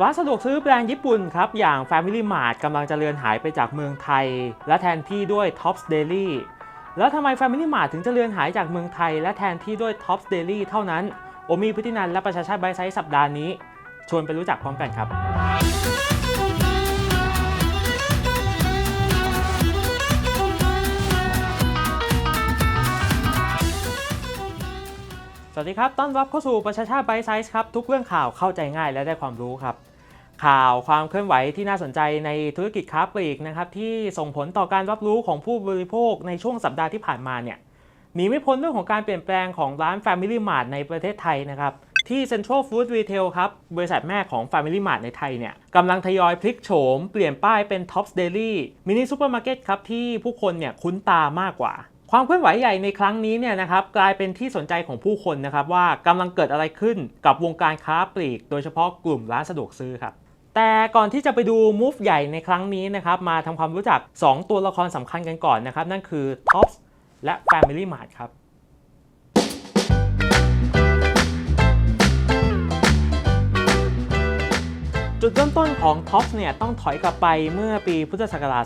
ร้านสะดวกซื้อแบรนด์ญี่ปุ่นครับ อย่าง Family Mart กำลังจะเลือนหายไปจากเมืองไทย และแทนที่ด้วย Tops Daily แล้วทำไม Family Mart ถึงจะเลือนหายจากเมืองไทย และแทนที่ด้วย Tops Daily เท่านั้นโอมีพุทธินันและประชาชาติไบไซส์สัปดาห์นี้ ชวนไปรู้จักพร้อมกันครับ สวัสดีครับ ต้อนรับเข้าสู่ประชาชาติไบไซส์ครับ ทุกเรื่องข่าวเข้าใจง่ายและได้ความรู้ครับ ข่าวความเคลื่อนไหวที่น่าสนใจในธุรกิจค้าปลีกนะครับ ที่ส่งผลต่อการรับรู้ของผู้บริโภคในช่วงสัปดาห์ที่ผ่านมาเนี่ยหนีไม่พ้นเรื่องของการเปลี่ยนแปลงของร้าน Family Mart ในประเทศไทยนะครับ ที่ Central Food Retail ครับ บริษัทแม่ของ Family Mart ในไทยเนี่ยกำลังทยอยพลิกโฉม เปลี่ยนป้ายเป็น Tops Daily มินิซูเปอร์มาร์เก็ตครับที่ผู้คนเนี่ยคุ้นตามากกว่า ความเคลื่อนไหวใหญ่ในครั้งนี้เนี่ยนะครับกลายเป็นที่สนใจของผู้คนนะครับว่ากำลังเกิดอะไรขึ้นกับวงการค้าปลีก โดยเฉพาะกลุ่มร้านสะดวกซื้อครับแต่ก่อนที่จะไปดูมูฟใหญ่ในครั้งนี้นะครับมาทำความรู้จัก 2 ตัวละครสำคัญกันก่อนนะครับ นั่นคือ Tops และ Family Mart ครับ จุดเริ่มต้นของ Tops เนี่ยต้องถอยกลับไปเมื่อปีพุทธศักราช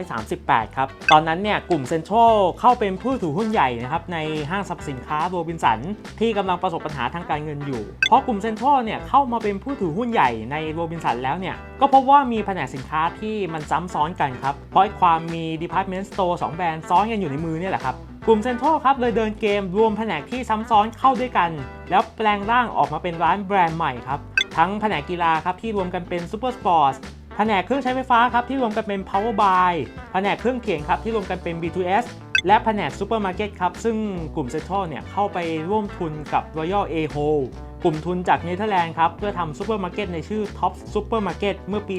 2538 ครับ ตอนนั้นเนี่ยกลุ่มเซ็นทรัลเข้าเป็นผู้ถือหุ้นใหญ่นะครับในห้างสรรพสินค้าโรบินสัน ที่กำลังประสบปัญหาทางการเงินอยู่ เพราะกลุ่มเซ็นทรัลเนี่ยเข้ามาเป็นผู้ถือหุ้นใหญ่ในโรบินสันแล้วเนี่ยก็พบว่ามีแผนกสินค้าที่มันซ้ำซ้อนกันครับ เพราะความมี Department Store 2 แบรนด์ซ้อนกันอยู่ในมือเนี่ยแหละครับกลุ่มเซ็นทรัลครับเลยเดินเกมรวมแผนกที่ซ้ำซ้อนเข้าด้วยกัน แล้วแปลงร่างออกมาเป็นร้านแบรนด์ใหม่ครับ ทั้งแผนกกีฬาครับที่รวมกันเป็นซูเปอร์สปอร์ตแผนกเครื่องใช้ไฟฟ้าครับที่รวมกันเป็น Power Buy แผนกเครื่องเขียนครับที่รวมกันเป็น B2S และแผนกซูเปอร์มาร์เก็ตครับซึ่งกลุ่มเซ็นทรัลเนี่ยเข้าไปร่วมทุนกับ Royal a h o กลุ่มทุนจากเนเธอร์แลนด์ครับเพื่อทำซูเปอร์มาร์เก็ตในชื่อ Top Supermarket เมื่อปี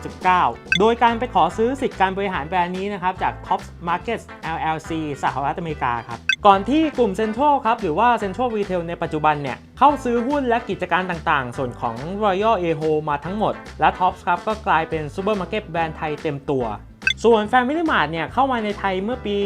2539 โดยการไปขอซื้อสิทธิ์การบริหารแบรนด์นี้นะครับจาก Top Markets LLC สหรัฐอเมริกาครับก่อนที่กลุ่ม Central ครับหรือว่า Central Retail ในปัจจุบันเนี่ยเข้าซื้อหุ้นและกิจการต่างๆ ส่วนของ Royal a h o มาทั้งหมด และ Tops ครับก็กลายเป็นซูเปอร์มาร์เก็ตแบรนด์ไทยเต็มตัว ส่วน Family Mart เนี่ยเข้ามาในไทยเมื่อปี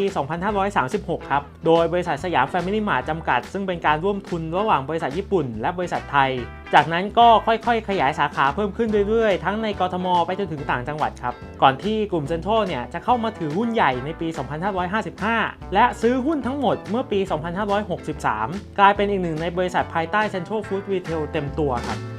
2536 ครับ โดยบริษัทสยาม Family Mart จำกัด ซึ่งเป็นการร่วมทุนระหว่างบริษัทญี่ปุ่น และบริษัทไทย จากนั้นก็ค่อยๆ ขยายสาขาเพิ่มขึ้นเรื่อยๆ ทั้งในกรทมไปจนถึงต่างจังหวัดครับ ก่อนที่กลุ่มเซ็นทรัลเนี่ยจะเข้ามาถือหุ้นใหญ่ในปี 2555 และซื้อหุ้นทั้งหมดเมื่อปี 2563 กลายเป็นอีกหนึ่งในบริษัทภายใต้ Central Food Retail เต็มตัวครับ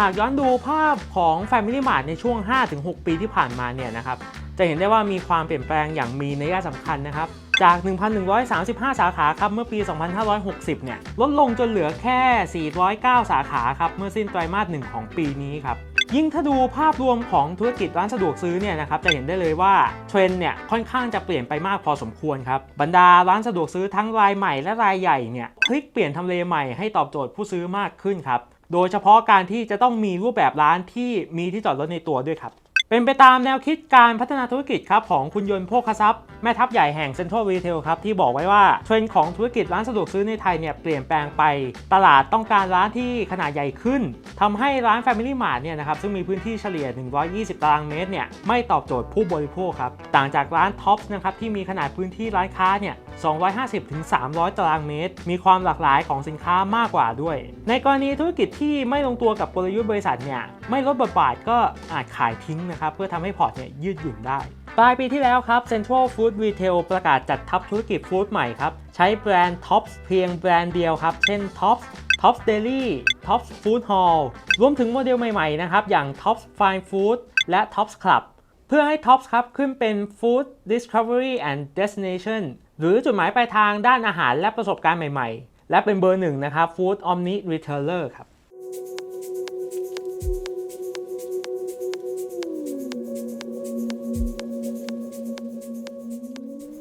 หากย้อนดูภาพของ Family Mart ในช่วง 5-6 ปีที่ผ่านมาเนี่ยนะครับจะเห็นได้ว่ามีความเปลี่ยนแปลงอย่างมีนัยสำคัญนะครับจาก 1,135 สาขาครับเมื่อปี 2560 เนี่ยลดลงจนเหลือแค่ 409 สาขาครับเมื่อสิ้นไตรมาสหนึ่งของปีนี้ครับยิ่งถ้าดูภาพรวมของธุรกิจร้านสะดวกซื้อเนี่ยนะครับจะเห็นได้เลยว่าเทรนด์เนี่ยค่อนข้างจะเปลี่ยนไปมากพอสมควรครับบรรดาร้านสะดวกซื้อทั้งรายใหม่และรายใหญ่เนี่ยพลิกเปลี่ยนทำเลใหม่ให้ตอบโจทย์ผู้ซื้อมากขึ้นครับ โดยเฉพาะการที่จะต้องมีรูปแบบร้านที่มีที่จอดรถในตัวด้วยครับ เป็นไปตามแนวคิดการพัฒนาธุรกิจครับของคุณยนต์โภคทรัพย์ ม่ทัพใหญ่แห่ง Central Retail ครับที่บอกไว้ว่าเทรนด์ของธุรกิจร้านสะดวกซื้อในไทยเนี่ยเปลี่ยนแปลงไป ตลาดต้องการร้านที่ขนาดใหญ่ขึ้นทำให้ร้าน Family Mart เนี่ยนะครับซึ่งมีพื้นที่เฉลี่ย 120 ตารางเมตรเนี่ยไม่ตอบโจทย์ผู้บริโภคครับต่างจากร้าน Tops นะครับที่มีขนาดพื้นที่ร้านค้าเนี่ย250-300 ตารางเมตร มีความหลากหลายของสินค้ามากกว่าด้วย ในกรณีธุรกิจที่ไม่ลงตัวกับกลยุทธ์บริษัทเนี่ยไม่ลดบทบาทก็อาจขายทิ้งนะครับเพื่อทำให้พอร์ตเนี่ยยืดหยุ่นได้ ปลายปีที่แล้วครับ Central Food Retail ประกาศจัดทับธุรกิจฟู้ดใหม่ครับ ใช้แบรนด์ Tops เพียงแบรนด์เดียวครับ เช่น Tops Tops Daily Tops Food Hall รวมถึงโมเดลใหม่ๆนะครับ อย่าง Tops Fine Food และ Tops Club เพื่อให้ Tops ครับขึ้นเป็น Food Discovery and Destination หรือจุดหมายปลายทางด้านอาหารและประสบการณ์ใหม่ๆ และเป็นเบอร์หนึ่งนะครับ Food Omni Retailer ครับ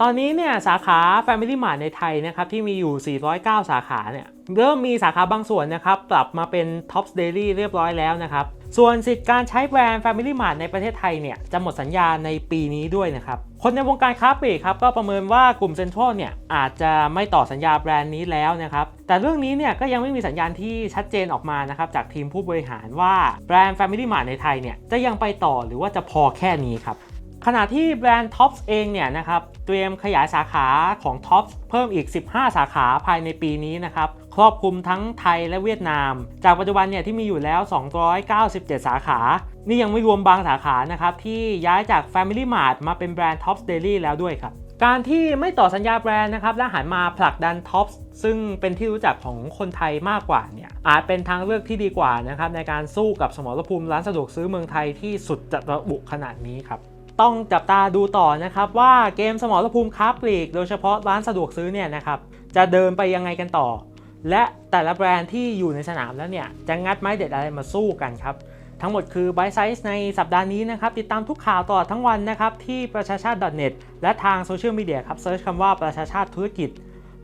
ตอนนี้เนี่ยสาขา Family Mart ในไทยนะครับที่มีอยู่ 409 สาขาเนี่ยเริ่มมีสาขาบางส่วนนะครับปรับมาเป็น Tops Daily เรียบร้อยแล้วนะครับส่วนสิทธิ์การใช้แบรนด์ Family Mart ในประเทศไทยเนี่ยจะหมดสัญญาในปีนี้ด้วยนะครับคนในวงการค้าปลีกครับก็ประเมินว่ากลุ่มเซ็นทรัลเนี่ยอาจจะไม่ต่อสัญญาแบรนด์นี้แล้วนะครับแต่เรื่องนี้เนี่ยก็ยังไม่มีสัญญาณที่ชัดเจนออกมานะครับจากทีมผู้บริหารว่าแบรนด์ Family Mart ในไทยเนี่ยจะยังไปต่อหรือว่าจะพอแค่นี้ครับ ขณะที่แบรนด์ Tops เองเนี่ยนะครับเตรียมขยายสาขาของ Tops เพิ่มอีก 15 สาขาภายในปีนี้นะครับครอบคลุมทั้งไทยและเวียดนาม จากปัจจุบันเนี่ยที่มีอยู่แล้ว 297 สาขา นี่ยังไม่รวมบางสาขานะครับที่ย้ายจาก Family Mart มาเป็นแบรนด์ Tops Daily แล้วด้วยครับการที่ไม่ต่อสัญญาแบรนด์นะครับและหันมาผลักดัน Tops ซึ่งเป็นที่รู้จักของคนไทยมากกว่าเนี่ยอาจเป็นทางเลือกที่ดีกว่านะครับในการสู้กับสมรภูมิร้านสะดวกซื้อเมืองไทยที่สุดจะระบุขนาดนี้ครับ ต้องจับตาดูต่อนะครับว่าเกมสมรภูมิค้าปลีก โดยเฉพาะร้านสะดวกซื้อเนี่ยนะครับจะเดินไปยังไงกันต่อ และแต่ละแบรนด์ที่อยู่ในสนามแล้วเนี่ยจะงัดไม้เด็ดอะไรมาสู้กันครับทั้งหมดคือ b y s i z e ในสัปดาห์นี้นะครับ ติดตามทุกข่าวตลอดทั้งวันนะครับ ที่ประชาชาติ .net และทางโซเชียลมีเดียครับเซิร์ชคำว่าประชาชาติธุรกิจ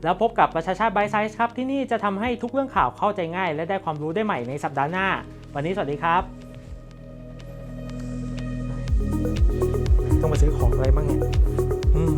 แล้วพบกับประชาชาติ b y s i z e ครับ ที่นี่จะทำให้ทุกเรื่องข่าวเข้าใจง่าย และได้ความรู้ได้ใหม่ในสัปดาห์หน้า วันนี้สวัสดีครับ ต้องไปซื้อของอะไรบ้างเนี่ยอืม